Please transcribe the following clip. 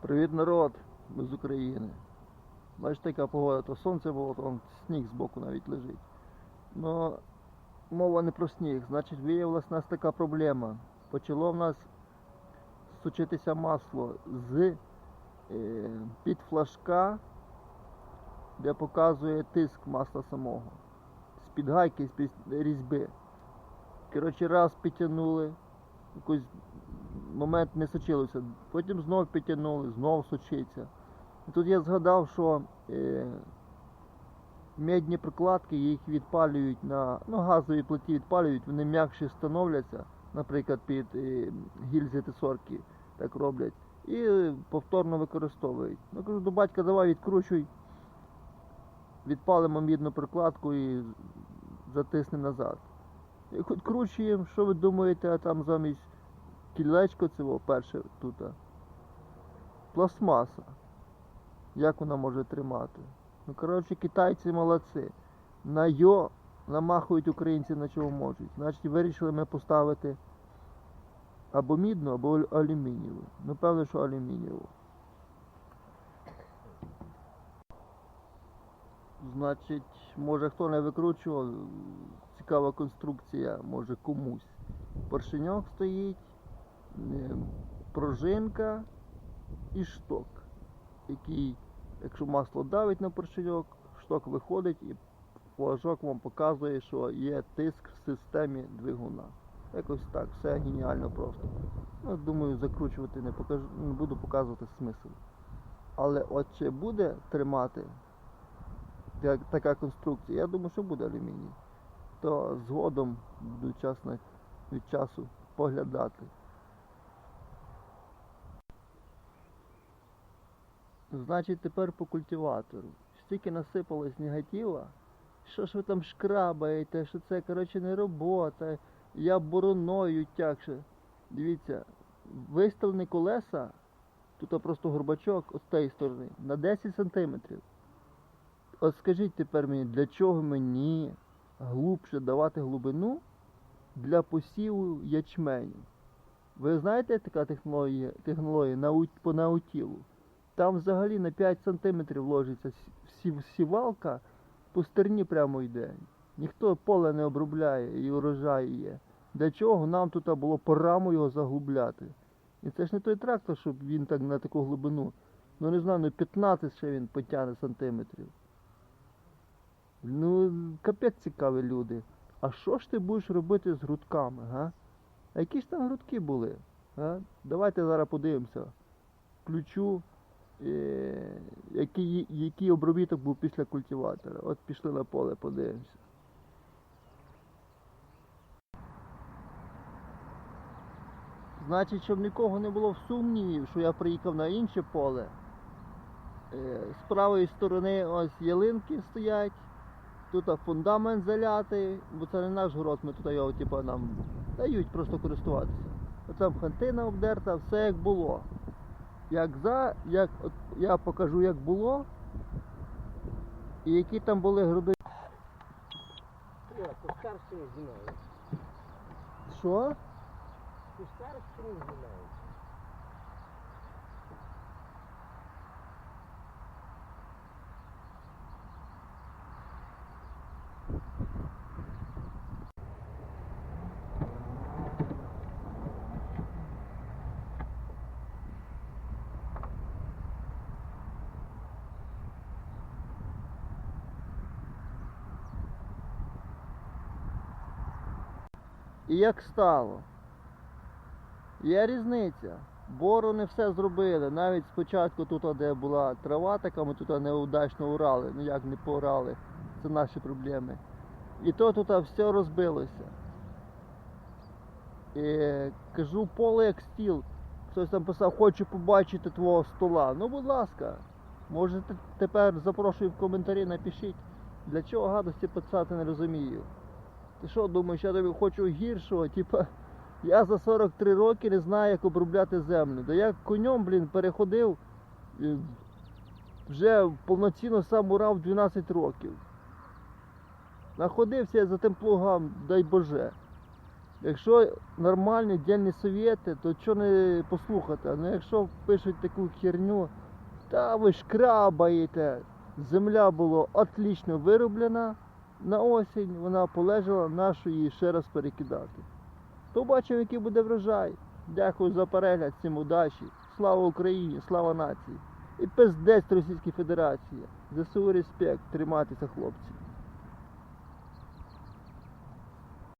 Привіт, народ! Ми з України. Бачите, яка погода, то сонце було, то сніг збоку навіть лежить. Ну, мова не про сніг. Значить, виявилась у нас така проблема. Почало в нас сучитися масло з е, під флажка, де показує тиск масла самого. З-під гайки, з-під різьби. Коротше, раз підтягнули, якийсь момент не сочилося. Потім знов підтягнули, знов сочиться. І тут я згадав, що е, медні прокладки їх відпалюють на ну, газовій плиті відпалюють, вони м'якші становляться, наприклад, під е, гільзи тесорки так роблять. І повторно використовують. Ну кажу, до батька давай відкручуй, відпалимо мідну прокладку і затиснемо назад. Як відкручуємо, що ви думаєте, а там замість кілечко цього перше тут. Пластмаса. Як вона може тримати? Ну, коротше, китайці молодці. На йо намахують українці на чого можуть. Значить, вирішили ми поставити або мідну, або алюмінієву. Ну, певно, що алюмінієву. Значить, може хто не викручував, цікава конструкція, може комусь. Поршеньок стоїть, пружинка і шток, який, якщо масло давить на поршеньок, шток виходить і флажок вам показує, що є тиск в системі двигуна. Якось так, все геніально просто. Ну, думаю, закручувати не покажу, не буду показувати смисл. Але от чи буде тримати як така конструкція, я думаю, що буде алюміній. То згодом буду час від часу поглядати. Значить, тепер по культиватору. Стільки насипалось негатива, що ж ви там шкрабаєте, що це, коротше, не робота, я бороною тягше. Дивіться, виставлені колеса, тут просто горбачок з тієї сторони, на 10 сантиметрів. От скажіть тепер мені, для чого мені глубше давати глибину для посіву ячменю? Ви знаєте така технологія, технологія по наутілу? Там взагалі на 5 сантиметрів ложиться сівалка, по стерні прямо йде. Ніхто поле не обробляє і урожай є. Для чого нам тут було по раму його заглубляти? І це ж не той трактор, щоб він так на таку глибину. Ну не знаю, ну 15 ще він потягне сантиметрів. Ну, капець цікаві люди. А що ж ти будеш робити з грудками, га? А які ж там грудки були? Га? Давайте зараз подивимося. Включу, який, який обробіток був після культиватора. От пішли на поле, подивимося. Значить, щоб нікого не було в сумнівів, що я приїхав на інше поле. Е, З правої сторони ось ялинки стоять. Тут фундамент залятий, бо це не наш город, ми тут його типу, нам дають просто користуватися. Оце хантина обдерта, все як було. Як за, як от я покажу, як було, і які там були груди. Що? Кустар не знімають. І як стало? Є різниця. Борони все зробили. Навіть спочатку тут, де була трава така, ми тут неудачно урали. Ну як не поорали. Це наші проблеми. І то тут все розбилося. І, кажу, поле як стіл. Хтось там писав, хочу побачити твого стола. Ну, будь ласка, можете тепер запрошую в коментарі, напишіть, для чого гадості писати не розумію. Ти що думаєш, я тобі хочу гіршого? Типа, я за 43 роки не знаю, як обробляти землю. Да я конем, блін, переходив, вже повноцінно сам урав 12 років. Находився за тим плугам, дай Боже. Якщо нормальні дільні совєти, то чого не послухати? Ну якщо пишуть таку херню, та ви шкрабаєте. Земля була отлично вироблена на осінь, вона полежала, нашу її ще раз перекидати. Побачимо, який буде врожай. Дякую за перегляд, всім удачі. Слава Україні, слава нації. І пиздець Російській Федерації. ЗСУ респект, тримайтеся, хлопці.